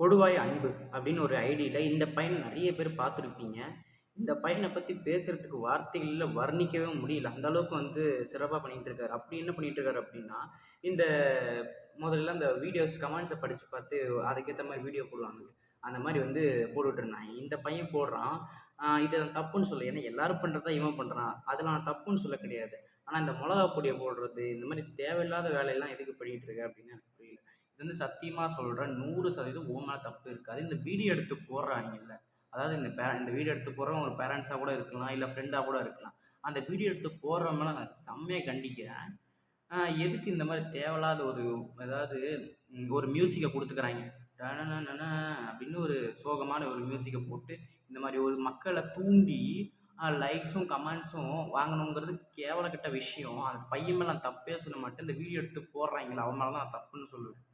கொடுவாய் அன்பு அப்படின்னு ஒரு ஐடியில் இந்த பையன் நிறைய பேர் பார்த்துருப்பீங்க. இந்த பையனை பற்றி பேசுகிறதுக்கு வார்த்தைகளில் வர்ணிக்கவே முடியல. அந்த அளவுக்கு வந்து சிறப்பாக பண்ணிகிட்டு இருக்காரு. அப்படி என்ன பண்ணிகிட்டு இருக்காரு அப்படின்னா இந்த முதல்ல அந்த வீடியோஸ் கமெண்ட்ஸை படித்து பார்த்து அதுக்கேற்ற மாதிரி வீடியோ போடுவாங்க. அந்த மாதிரி வந்து போட்டுட்டு இருந்தாங்க. இந்த பையன் போடுறான். இதை நான் தப்புன்னு சொல்ல ஏன்னா எல்லாரும் பண்ணுறதா இவன் பண்ணுறான் அதில் நான் தப்புன்னு சொல்ல கிடையாது. ஆனால் இந்த மிளகா பொடியை போடுறது இந்த மாதிரி தேவையில்லாத வேலையெல்லாம் எதுக்கு பண்ணிகிட்டு இருக்க அப்படின்னு இது வந்து சத்தியமாக சொல்கிறேன் நூறு சதவீதம் ஓ மேலே தப்பு இருக்காது இந்த வீடியோ எடுத்து போடுறாங்கல்ல. அதாவது இந்த பே இந்த வீடியோ எடுத்து போடுறவங்க ஒரு பேரண்ட்ஸாக கூட இருக்கலாம் இல்லை ஃப்ரெண்டாக கூட இருக்கலாம். அந்த வீடியோ எடுத்து போடுறவங்க நான் செம்மையாக கண்டிக்கிறேன். எதுக்கு இந்த மாதிரி தேவையில்லாத ஒரு அதாவது ஒரு மியூசிக்கை கொடுத்துக்கிறாங்க. அப்படின்னு ஒரு சோகமான ஒரு மியூசிக்கை போட்டு இந்த மாதிரி ஒரு மக்களை தூண்டி லைக்ஸும் கமெண்ட்ஸும் வாங்கணுங்கிறது கேவலக்கிட்ட விஷயம். அந்த பையன் மேலே நான் தப்பே சொல்ல மாட்டேன். இந்த வீடியோ எடுத்து போடுறாங்களா அவன் மேலே தான் நான் தப்புன்னு சொல்லுவேன்.